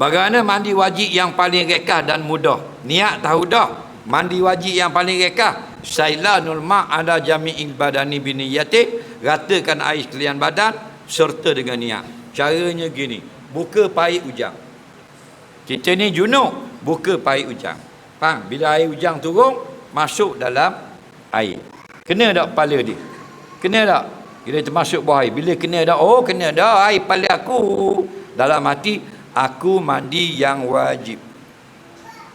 Bagaimana mandi wajib yang paling rekah dan mudah? Niat tahu dah. Mandi wajib yang paling rekah. Sailanul ma' ala jami'il badani biniyatin. Ratakan air sekalian badan serta dengan niat. Caranya gini. Buka pahit ujang. Kita ni junuk. Buka pahit ujang. Faham? Bila air ujang turun, masuk dalam air. Kena tak kepala dia? Kena tak? Bila termasuk buah air. Bila kena tak? Oh, kena tak air kepala aku. Dalam hati, aku mandi yang wajib.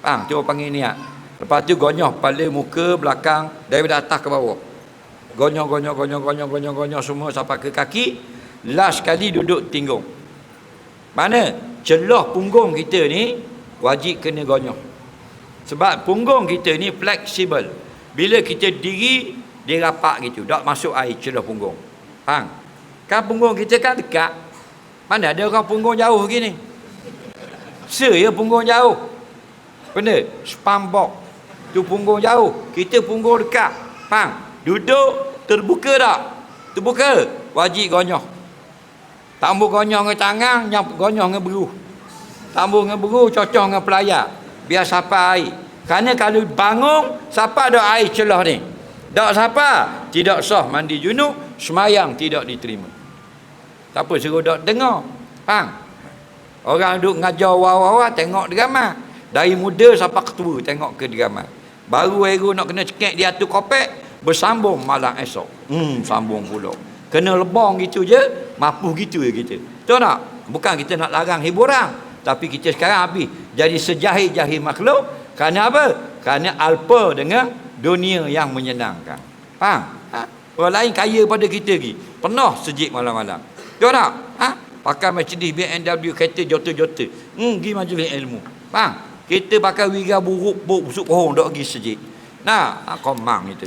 Faham? Cuba panggil niat. Lepas tu gonyoh kepala, muka, belakang, dari atas ke bawah. Gonyoh, gonyoh, gonyoh, gonyoh, gonyoh, gonyoh semua sampai ke kaki. Last kali duduk tinggung. Mana? Celah punggung kita ni wajib kena gonyoh. Sebab punggung kita ni fleksibel. Bila kita diri, dia rapat gitu. Tak masuk air celah punggung. Faham? Kan punggung kita kan dekat. Mana ada orang punggung jauh gini? Se ya punggung jauh. Benar? Spambok. Tu punggung jauh. Kita punggung dekat. Faham? Duduk terbuka tak? Terbuka. Wajib gonyoh. Tambah gonyoh dengan tangan, nyap gonyoh dengan beruh. Tambah dengan beruh, cocok dengan pelayar. Biar siapa air. Kerana kalau bangun, siapa ada air celah ni? Tak siapa? Tidak sah mandi junub, semayang tidak diterima. Tak apa, suruh dok dengar. Faham? Orang duduk ngajar wawa-wawa, tengok drama. Dari muda sampai ketua, tengok ke drama. Baru ego nak kena cekek di atas kopek, bersambung malam esok. Hmm, sambung pula. Kena lebong gitu je, mapuh gitu je kita. Tahu tak? Bukan kita nak larang hiburan. Tapi kita sekarang habis jadi sejahir-jahir makhluk. Kerana apa? Kerana alpa dengan dunia yang menyenangkan. Faham? Ha? Orang lain kaya pada kita lagi. Penuh sejik malam-malam. Tahu tak? Pakai Mercedes BMW kereta jota-jota. Hmm, pergi majlis ilmu. Faham? Kita pakai wiga buruk, buruk busuk pohon, dok pergi sejik. Nah, ha, komang itu.